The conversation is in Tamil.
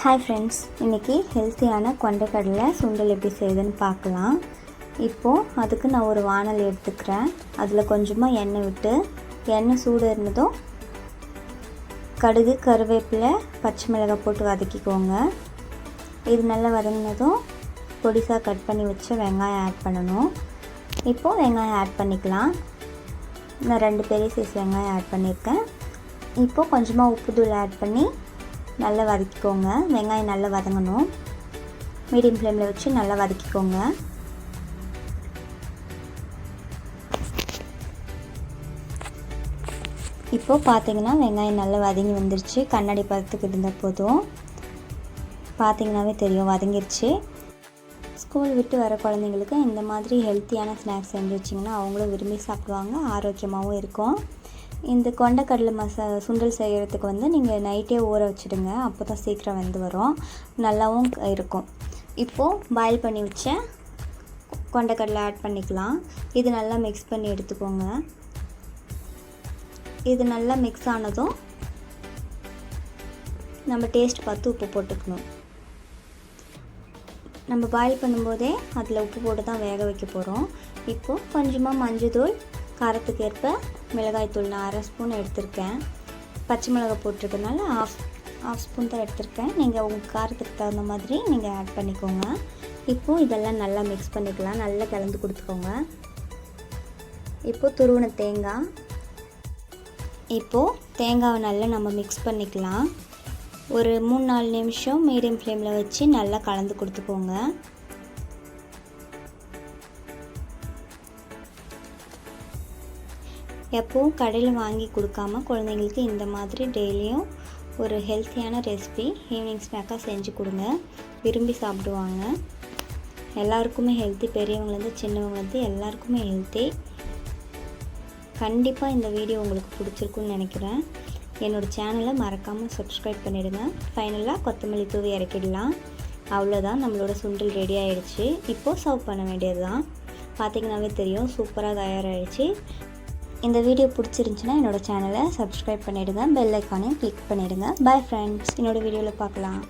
ஹாய் ஃப்ரெண்ட்ஸ் இன்றைக்கி ஹெல்த்தியான கொண்டைக்கடலை சுண்டல் எப்படி செய்யுதுன்னு பார்க்கலாம். இப்போது அதுக்கு நான் ஒரு வானல் எடுத்துக்கிறேன். அதில் கொஞ்சமாக எண்ணெய் விட்டு எண்ணெய் சூடு இருந்ததும் கடுகு கருவேப்பிலை பச்சை மிளகாய் போட்டு வதக்கிக்கோங்க. இது நல்லா வதங்கினதும் பொடிசாக கட் பண்ணி வச்சு வெங்காயம் ஆட் பண்ணணும். இப்போது வெங்காயம் ஆட் பண்ணிக்கலாம். நான் ரெண்டு பெரிய சைஸ் வெங்காயம் ஆட் பண்ணியிருக்கேன். இப்போது கொஞ்சமாக உப்பு தூள் ஆட் பண்ணி நல்லா வதக்கிக்கோங்க. வெங்காயம் நல்லா வதங்கணும். மீடியம் ஃப்ளேமில் வச்சு நல்லா வதக்கிக்கோங்க. இப்போது பார்த்தீங்கன்னா வெங்காயம் நல்லா வதங்கி வந்துருச்சு. கண்ணாடி பதத்துக்கு இருந்தால் போதும். பார்த்தீங்கன்னாவே தெரியும் வதங்கிருச்சு. ஸ்கூல் விட்டு வர குழந்தைங்களுக்கு இந்த மாதிரி ஹெல்த்தியான ஸ்நாக்ஸ் செஞ்சு வச்சிங்கன்னா அவங்களும் விரும்பி சாப்பிடுவாங்க ஆரோக்கியமாகவும் இருக்கும். இந்த கொண்டக்கடலை மசா சுண்டல் செய்கிறதுக்கு வந்து நீங்கள் நைட்டே ஊற வச்சுடுங்க. அப்போ தான் சீக்கிரம் வந்து வரும். நல்லாவும் இருக்கும். இப்போது பாயில் பண்ணி வச்ச கொண்டக்கடலை ஆட் பண்ணிக்கலாம். இது நல்லா மிக்ஸ் பண்ணி எடுத்துக்கோங்க. இது நல்லா மிக்ஸ் ஆனதும் நம்ம டேஸ்ட் பார்த்து உப்பு போட்டுக்கணும். நம்ம பாயில் பண்ணும்போதே அதில் உப்பு போட்டு தான் வேக வைக்க போகிறோம் இப்போது கொஞ்சமாக மஞ்சள் தூள் காரத்துக்கு ஏற்ப மிளகாய்த்தூள் நான் அரை ஸ்பூன் எடுத்திருக்கேன். பச்சை மிளகாய் போட்டிருக்கனால ஆஃப் ஆஃப் ஸ்பூன் தான் எடுத்திருக்கேன். நீங்கள் உங்கள் காரத்துக்கு தகுந்த மாதிரி நீங்கள் ஆட் பண்ணிக்கோங்க. இப்போது இதெல்லாம் நல்லா மிக்ஸ் பண்ணிக்கலாம். நல்லா கலந்து கொடுத்துக்கோங்க. இப்போது துருவன தேங்காய். இப்போது தேங்காவை நல்லா நம்ம மிக்ஸ் பண்ணிக்கலாம். ஒரு மூணு நாலு நிமிஷம் மீடியம் ஃப்ளேமில் வச்சு நல்லா கலந்து கொடுத்துக்கோங்க. எப்போவும் கடையில் வாங்கி கொடுக்காம குழந்தைங்களுக்கு இந்த மாதிரி டெய்லியும் ஒரு ஹெல்த்தியான ரெசிபி ஈவினிங் ஸ்நாக்காக செஞ்சு கொடுங்க. விரும்பி சாப்பிடுவாங்க. எல்லாருக்குமே ஹெல்த்தி பெரியவங்கலேருந்து சின்னவங்கலேருந்து எல்லாருக்குமே ஹெல்த்தி. கண்டிப்பாக இந்த வீடியோ உங்களுக்கு பிடிச்சிருக்குன்னு நினைக்கிறேன். என்னோடய சேனலை மறக்காமல் சப்ஸ்கிரைப் பண்ணிவிடுங்க ஃபைனலாக கொத்தமல்லி தூவி இறக்கிடலாம். அவ்வளோதான் நம்மளோட சுண்டல் ரெடி ஆகிடுச்சு இப்போது சர்வ் பண்ண வேண்டியது தான் பார்த்திங்கனாவே தெரியும் சூப்பராக தயாராகிடுச்சு இந்த வீடியோ பிடிச்சிருந்துச்சின்னா என்னோடய சேனலை சப்ஸ்கிரைப் பண்ணிவிடுங்க பெல் ஐக்கானையும் கிளிக் பண்ணிவிடுங்க பாய் ஃப்ரெண்ட்ஸ் என்னோடய வீடியோவில் பார்க்கலாம்.